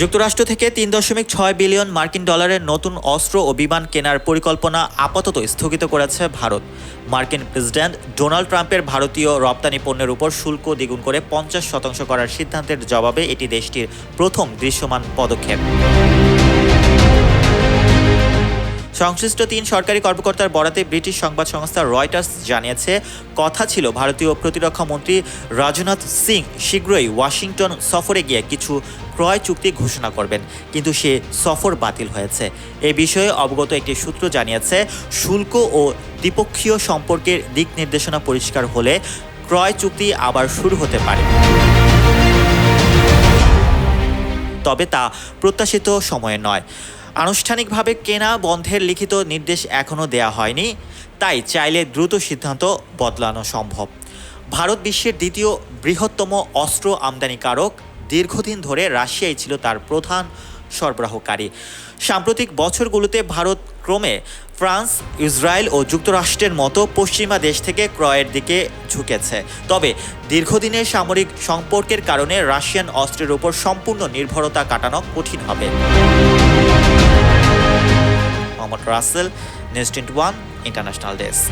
যুক্তরাষ্ট্র থেকে তিন দশমিক ছয় বিলিয়ন মার্কিন ডলারের নতুন অস্ত্র ও বিমান কেনার পরিকল্পনা আপাতত স্থগিত করেছে ভারত। মার্কিন প্রেসিডেন্ট ডোনাল্ড ট্রাম্পের ভারতীয় রপ্তানি পণ্যের উপর শুল্ক দ্বিগুণ করে পঞ্চাশ শতাংশ করার সিদ্ধান্তের জবাবে এটি দেশটির প্রথম দৃশ্যমান পদক্ষেপ। সংশ্লিষ্ট তিন সরকারি কর্মকর্তার বরাতে ব্রিটিশ সংবাদ সংস্থা রয়টার্স জানিয়েছে, কথা ছিল ভারতীয় প্রতিরক্ষা মন্ত্রী রাজনাথ সিং শীঘ্রই ওয়াশিংটন সফরে গিয়ে কিছু ক্রয় চুক্তি ঘোষণা করবেন, কিন্তু সে সফর বাতিল হয়েছে। এ বিষয়ে অবগত একটি সূত্র জানিয়েছে, শুল্ক ও দ্বিপক্ষীয় সম্পর্কের দিক নির্দেশনা পরিষ্কার হলে ক্রয় চুক্তি আবার শুরু হতে পারে। তবে তা প্রত্যাশিত সময়ে নয়। আনুষ্ঠানিকভাবে কেনা বন্ধের লিখিত নির্দেশ এখনও দেয়া হয়নি, তাই চাইলে দ্রুত সিদ্ধান্ত বদলানো সম্ভব। ভারত বিশ্বের দ্বিতীয় বৃহত্তম অস্ত্র আমদানিকারক দীর্ঘদিন ধরে রাশিয়াই ছিল তার প্রধান সরবরাহকারী। সাম্প্রতিক বছরগুলোতে ভারত ক্রমে ফ্রান্স, ইসরায়েল ও যুক্তরাষ্ট্রের মতো পশ্চিমা দেশ থেকে ক্রয়ের দিকে ঝুঁকেছে। তবে দীর্ঘদিনের সামরিক সম্পর্কের কারণে রাশিয়ান অস্ত্রের উপর সম্পূর্ণ নির্ভরতা কাটানো কঠিন হবে। Mohammad Rasel news twenty one international desk